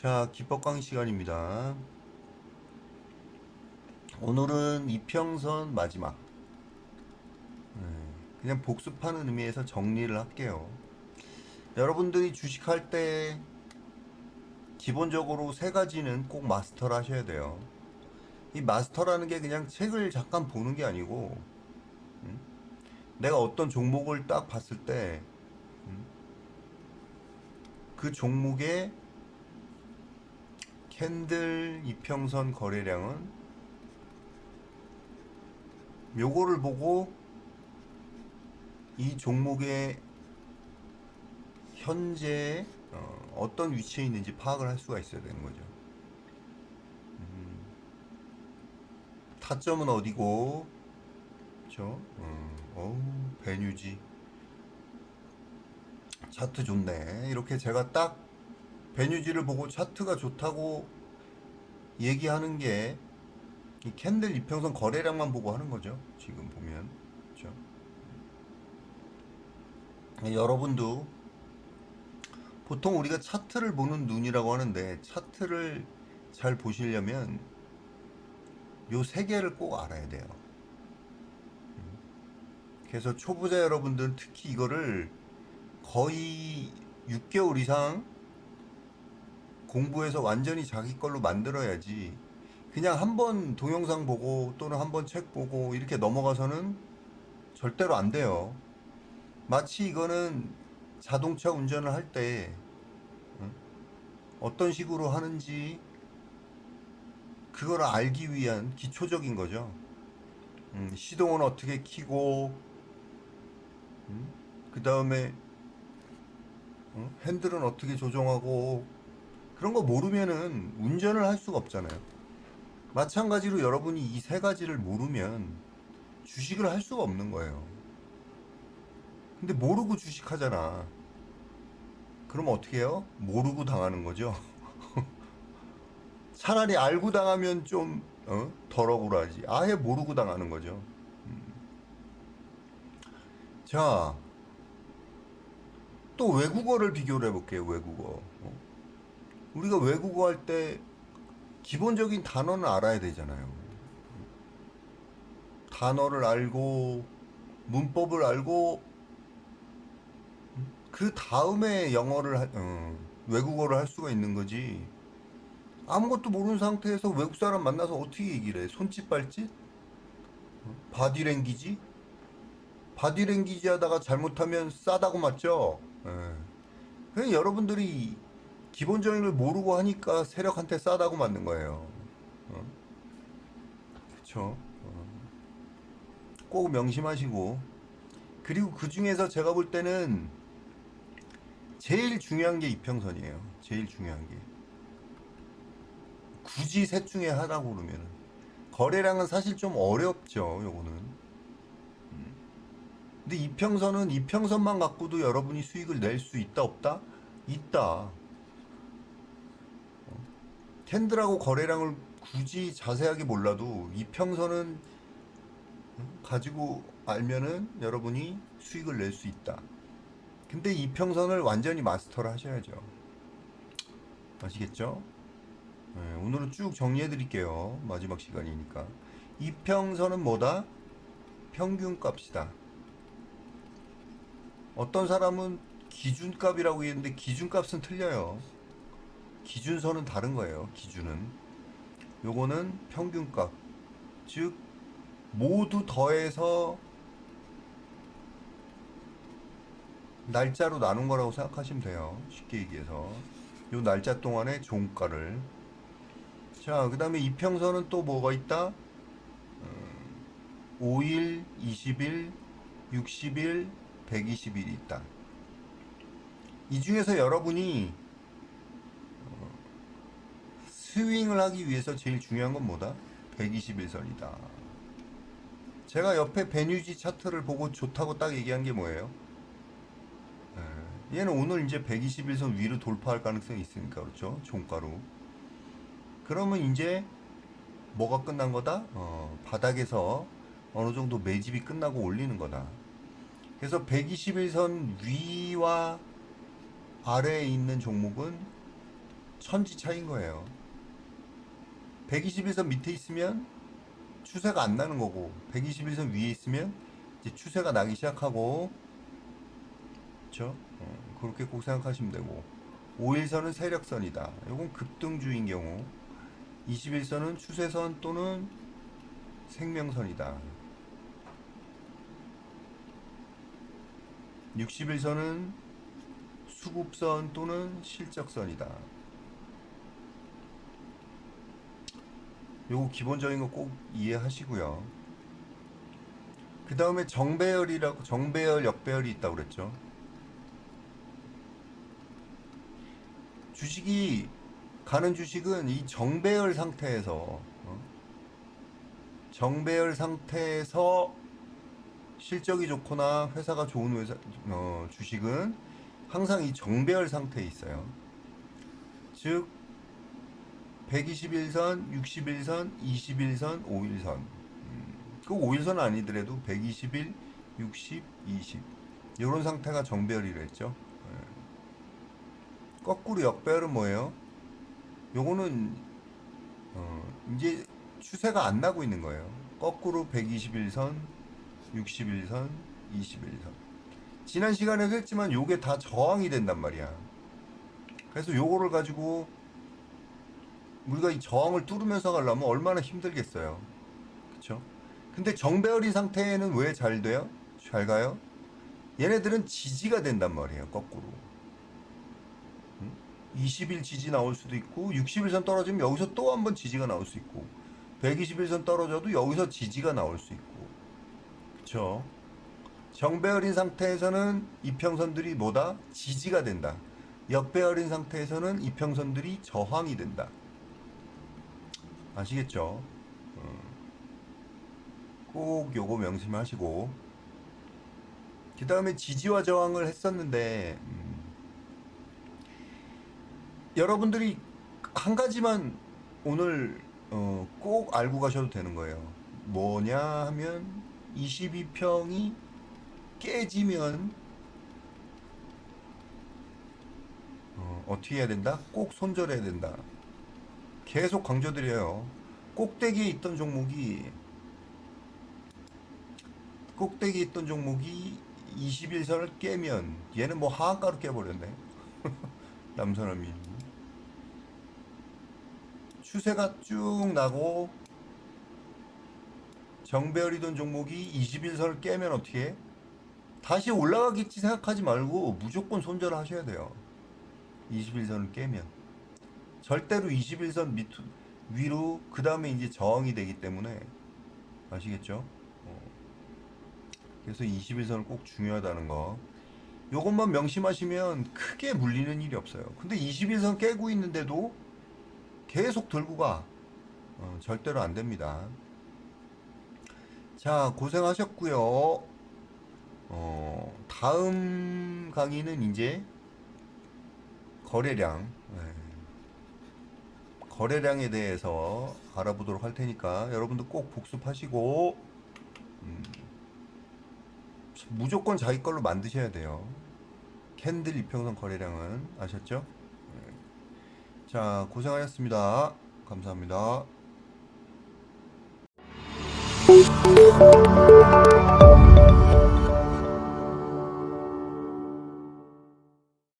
자, 기법 강의 시간입니다. 오늘은 이평선 마지막. 네, 그냥 복습하는 의미에서 정리를 할게요. 여러분들이 주식할 때 기본적으로 세 가지는 꼭 마스터를 하셔야 돼요. 이 마스터라는 게 그냥 책을 잠깐 보는 게 아니고, 음? 내가 어떤 종목을 딱 봤을 때, 음? 그 종목의 캔들 이평선 거래량은 요거를 보고 이 종목의 현재 어, 어떤 위치에 있는지 파악을 할 수가 있어야 되는 거죠. 음, 타점은 어디고, 그렇죠? 음, 어우, 배뉴지. 차트 좋네. 이렇게 제가 딱 베뉴지를 보고 차트가 좋다고 얘기하는 게 이 캔들 이평선 거래량만 보고 하는 거죠. 지금 보면. 그렇죠? 여러분도 보통 우리가 차트를 보는 눈이라고 하는데 차트를 잘 보시려면 요 세 개를 꼭 알아야 돼요. 그래서 초보자 여러분들은 특히 이거를 거의 6개월 이상 공부해서 완전히 자기 걸로 만들어야지 그냥 한 번 동영상 보고 또는 한 번 책 보고 이렇게 넘어가서는 절대로 안 돼요. 마치 이거는 자동차 운전을 할 때 어떤 식으로 하는지 그걸 알기 위한 기초적인 거죠. 음, 시동은 어떻게 키고 그 다음에 어? 핸들은 어떻게 조정하고 그런 거 모르면은 운전을 할 수가 없잖아요. 마찬가지로 여러분이 이 세 가지를 모르면 주식을 할 수가 없는 거예요. 근데 모르고 주식하잖아. 그러면 어떻게 해요? 모르고 당하는 거죠. 차라리 알고 당하면 좀 어? 덜 억울하지. 아예 모르고 당하는 거죠. 음. 자, 또 외국어를 비교를 해볼게요. 외국어. 어? 우리가 외국어 할 때 기본적인 단어는 알아야 되잖아요. 단어를 알고 문법을 알고 그 다음에 영어를 하, 어, 외국어를 할 수가 있는 거지. 아무것도 모르는 상태에서 외국 사람 만나서 어떻게 얘기를 해? 손짓 발짓? 어? 바디랭귀지? 바디랭귀지 하다가 잘못하면 싸다고 맞죠? 예. 그냥 여러분들이 기본적인 걸 모르고 하니까 세력한테 싸다고 맞는 거예요. 어? 그쵸? 어. 꼭 명심하시고. 그리고 그 중에서 제가 볼 때는 제일 중요한 게 이평선이에요. 제일 중요한 게. 굳이 셋 중에 하라고 그러면은. 거래량은 사실 좀 어렵죠, 요거는. 음. 근데 이평선은 이평선만 갖고도 여러분이 수익을 낼 수 있다, 없다? 있다. 캔들하고 거래량을 굳이 자세하게 몰라도 이평선은 가지고 알면은 여러분이 수익을 낼 수 있다. 근데 이평선을 완전히 마스터를 하셔야죠. 아시겠죠? 네, 오늘은 쭉 정리해 드릴게요. 마지막 시간이니까. 이평선은 뭐다? 평균값이다. 어떤 사람은 기준값이라고 했는데 기준값은 틀려요. 기준선은 다른 거예요. 기준은. 요거는 평균값. 즉 모두 더해서 날짜로 나눈 거라고 생각하시면 돼요. 쉽게 얘기해서. 요 날짜 동안의 종가를. 자, 그 다음에 이평선은 또 뭐가 있다? 음, 5일, 20일, 60일, 120일 있다. 이 중에서 여러분이 어, 스윙을 하기 위해서 제일 중요한 건 뭐다? 121선이다. 제가 옆에 베뉴지 차트를 보고 좋다고 딱 얘기한 게 뭐예요? 예, 얘는 오늘 이제 121선 위로 돌파할 가능성이 있으니까 그렇죠? 종가로. 그러면 이제 뭐가 끝난 거다? 어, 바닥에서 어느 정도 매집이 끝나고 올리는 거다. 그래서 121선 위와 아래에 있는 종목은 천지 차이인 거예요. 121선 밑에 있으면 추세가 안 나는 거고 121선 위에 있으면 이제 추세가 나기 시작하고 그렇죠? 어, 그렇게 꼭 생각하시면 되고 5일선은 세력선이다. 이건 급등주인 경우 21선은 추세선 또는 생명선이다. 61선은 수급선 또는 실적선이다. 요거 기본적인 거 꼭 이해하시고요. 그 다음에 정배열이라고 정배열, 역배열이 있다고 그랬죠. 주식이 가는 주식은 이 정배열 상태에서 어? 정배열 상태에서 실적이 좋거나 회사가 좋은 회사 어, 주식은 항상 이 정배열 상태에 있어요. 즉 121선, 61선, 21선, 5일선. 음, 그 5일선 아니더라도 121, 60, 20. 이런 상태가 정배열이라 했죠. 예. 거꾸로 역배열은 뭐예요? 요거는 어, 이제 추세가 안 나고 있는 거예요. 거꾸로 121선, 61선, 21선. 지난 시간에도 했지만 요게 다 저항이 된단 말이야. 그래서 요거를 가지고 우리가 이 저항을 뚫으면서 가려면 얼마나 힘들겠어요. 그쵸? 근데 정배열인 상태에는 왜 잘 돼요? 잘 가요? 얘네들은 지지가 된단 말이에요, 거꾸로. 20일 지지 나올 수도 있고, 60일선 떨어지면 여기서 또 한 번 지지가 나올 수 있고, 120일선 떨어져도 여기서 지지가 나올 수 있고. 그쵸? 정배열인 상태에서는 이평선들이 뭐다? 지지가 된다. 역배열인 상태에서는 이평선들이 저항이 된다. 아시겠죠? 어. 꼭 요거 명심하시고 그 다음에 지지와 저항을 했었는데 음, 여러분들이 한 가지만 오늘 어, 꼭 알고 가셔도 되는 거예요. 뭐냐 하면 22평이 깨지면 어, 어떻게 해야 된다? 꼭 손절해야 된다. 계속 강조드려요. 꼭대기에 있던 종목이 꼭대기에 있던 종목이 21선을 깨면 얘는 뭐 하한가로 깨버렸네. 남선함이 추세가 쭉 나고 정배열이던 종목이 21선을 깨면 어떻게 해? 다시 올라가겠지 생각하지 말고 무조건 손절하셔야 돼요. 21선을 깨면. 절대로 21선 밑 위로 그 다음에 이제 저항이 되기 때문에 아시겠죠? 어. 그래서 21선은 꼭 중요하다는 거. 요것만 명심하시면 크게 물리는 일이 없어요. 근데 21선 깨고 있는데도 계속 들고 가. 어, 절대로 안 됩니다. 자, 고생하셨고요. 어, 다음 강의는 이제 거래량. 네. 거래량에 대해서 알아보도록 할 테니까 여러분들 꼭 복습하시고 음, 무조건 자기 걸로 만드셔야 돼요. 캔들 이평선 거래량은 아셨죠? 네. 자 고생하셨습니다. 감사합니다.